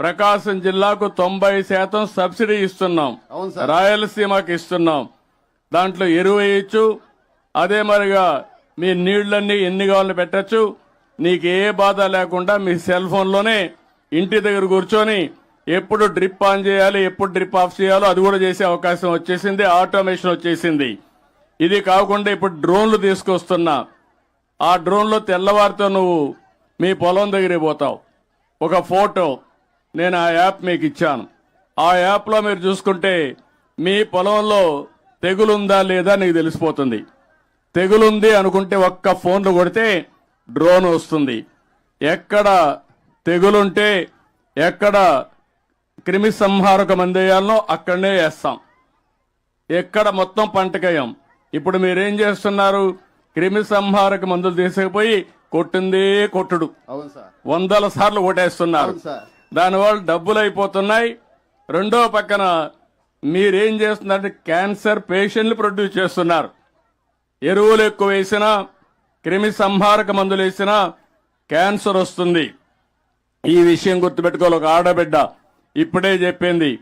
ప్రకాశం జిల్లాకు తొంభై శాతం సబ్సిడీ ఇస్తున్నాం. రాయలసీమకి ఇస్తున్నాం. దాంట్లో ఎరువు వేయచ్చు. అదే మరిగా మీ నీళ్ళన్నీ ఎన్ని కావాలని పెట్టచ్చు. నీకు ఏ బాధ లేకుండా మీ సెల్ ఫోన్లోనే ఇంటి దగ్గర కూర్చొని ఎప్పుడు డ్రిప్ ఆన్ చేయాలి ఎప్పుడు డ్రిప్ ఆఫ్ చేయాలో అది కూడా చేసే అవకాశం వచ్చేసింది ఆటోమేషన్ వచ్చేసింది. ఇది కాకుండా ఇప్పుడు డ్రోన్లు తీసుకొస్తున్నా. ఆ డ్రోన్లో తెల్లవారితో నువ్వు మీ పొలం దగ్గరికి పోతావు. ఒక ఫోటో నేను ఆ యాప్ మీకు ఇచ్చాను. ఆ యాప్లో మీరు చూసుకుంటే మీ పొలంలో తెగులుందా లేదా నీకు తెలిసిపోతుంది. తెగులుంది అనుకుంటే ఒక్క ఫోన్లు కొడితే డ్రోన్ వస్తుంది. ఎక్కడ తెగులుంటే ఎక్కడ క్రిమి సంహారక మందేయాలనో అక్కడనే వేస్తాం. ఎక్కడ మొత్తం పంటకేయం. ఇప్పుడు మీరేం చేస్తున్నారు? క్రిమి సంహారక మందులు తీసుకుపోయి కొట్టిందే కొట్టుడు. వందల సార్లు సార్. దానివల్ల డబ్బులు అయిపోతున్నాయి రెండో పక్కన మీరేం చేస్తున్నారంటే క్యాన్సర్ పేషెంట్లు ప్రొడ్యూస్ చేస్తున్నారు. ఎరువులు ఎక్కువ వేసినా క్రిమి సంహారక మందులు వేసినా క్యాన్సర్ వస్తుంది. ఈ విషయం గుర్తుపెట్టుకోవాలి. ఒక ఆడబిడ్డ ఇప్పుడే చెప్పింది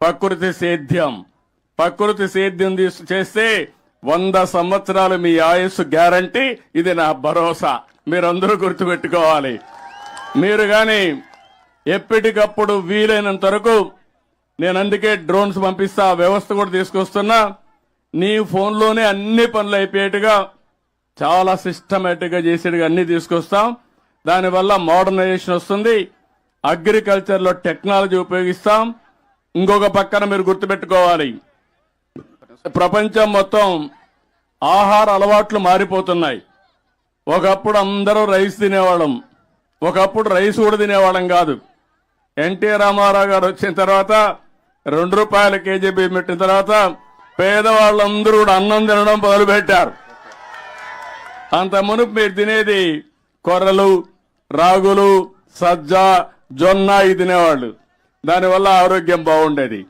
ప్రకృతి సేద్యం. ప్రకృతి సేద్యం తీసు చేస్తే వంద సంవత్సరాలు మీ ఆయుస్సు గ్యారంటీ ఇది నా భరోసా. మీరందరూ గుర్తుపెట్టుకోవాలి. మీరు కానీ ఎప్పటికప్పుడు వీలైనంత వరకు నేను అందుకే డ్రోన్స్ పంపిస్తా వ్యవస్థ కూడా తీసుకొస్తున్నా. నీ ఫోన్లోనే అన్ని పనులు అయిపోయేట్టుగా చాలా సిస్టమేటిక్గా చేసేట్టుగా అన్ని తీసుకొస్తాం. దానివల్ల మోడర్నైజేషన్ వస్తుంది. అగ్రికల్చర్లో టెక్నాలజీ ఉపయోగిస్తాం. ఇంకొక పక్కన మీరు గుర్తుపెట్టుకోవాలి. ప్రపంచం మొత్తం ఆహార అలవాట్లు మారిపోతున్నాయి. ఒకప్పుడు అందరూ రైస్ తినేవాళ్ళం. ఒకప్పుడు రైస్ కూడా తినేవాళ్ళం కాదు. ఎన్టీ రామారావు గారు వచ్చిన తర్వాత రెండు రూపాయల కేజీ బియ్యం పెట్టిన తర్వాత పేదవాళ్ళందరూ కూడా అన్నం తినడం మొదలుపెట్టారు. అంత మునుపు మీరు తినేది కొర్రలు రాగులు సజ్జ జొన్న ఇది తినేవాళ్ళు. దానివల్ల ఆరోగ్యం బాగుండేది.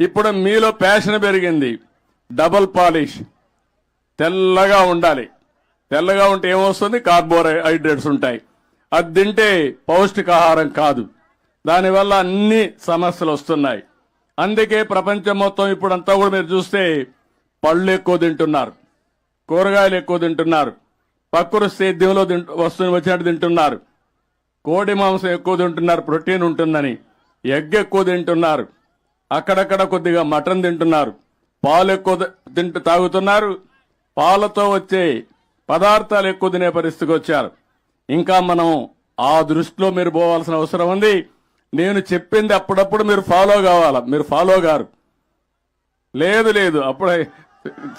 ఇప్పుడు మీలో ప్యాషన్ పెరిగింది. Double polish. తెల్లగా ఉండాలి. తెల్లగా ఉంటే ఏమొస్తుంది? కార్బోహైడ్రేట్స్ ఉంటాయి. అది తింటే పౌష్టికాహారం కాదు. దానివల్ల అన్ని సమస్యలు వస్తున్నాయి. అందుకే ప్రపంచం మొత్తం ఇప్పుడంతా కూడా మీరు చూస్తే పళ్ళు ఎక్కువ తింటున్నారు. కూరగాయలు ఎక్కువ తింటున్నారు. పక్కురు సేద్యంలో తింటు వస్తువుని వచ్చినట్టు తింటున్నారు. కోడి మాంసం ఎక్కువ తింటున్నారు. ప్రోటీన్ ఉంటుందని. ఎగ్ ఎక్కువ తింటున్నారు. అక్కడక్కడ కొద్దిగా మటన్ తింటున్నారు. పాలు ఎక్కువ తింటూ తాగుతున్నారు. పాలతో వచ్చే పదార్థాలు ఎక్కువ తినే పరిస్థితికి వచ్చారు. ఇంకా మనం ఆ దృష్టిలో మీరు పోవాల్సిన అవసరం ఉంది. నేను చెప్పింది అప్పుడప్పుడు మీరు ఫాలో కావాలా? మీరు ఫాలో గారు. లేదు లేదు. అప్పుడే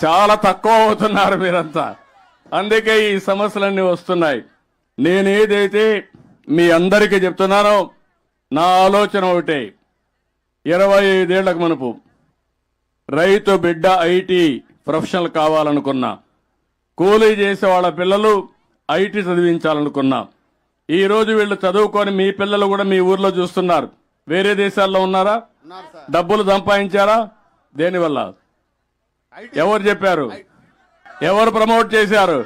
చాలా తక్కువ అవుతున్నారు మీరంతా. అందుకే ఈ సమస్యలన్నీ వస్తున్నాయి. నేనేదైతే మీ అందరికీ చెప్తున్నానో నా ఆలోచన ఒకటే. ఇరవై ఐదేళ్ళకు మనపు రైతు బిడ్డ ఐటీ ప్రొఫెషనల్ కావాలనుకున్నా కూలీ చేసే వాళ్ళ పిల్లలు ఐటీ చదివించాలనుకున్నా ఈ రోజు వీళ్ళు చదువుకొని మీ పిల్లలు కూడా మీ ఊర్లో చూస్తున్నారు. వేరే దేశాల్లో ఉన్నారా? డబ్బులు సంపాదించారా? దేనివల్ల? ఎవరు చెప్పారు? ఎవరు ప్రమోట్ చేశారు?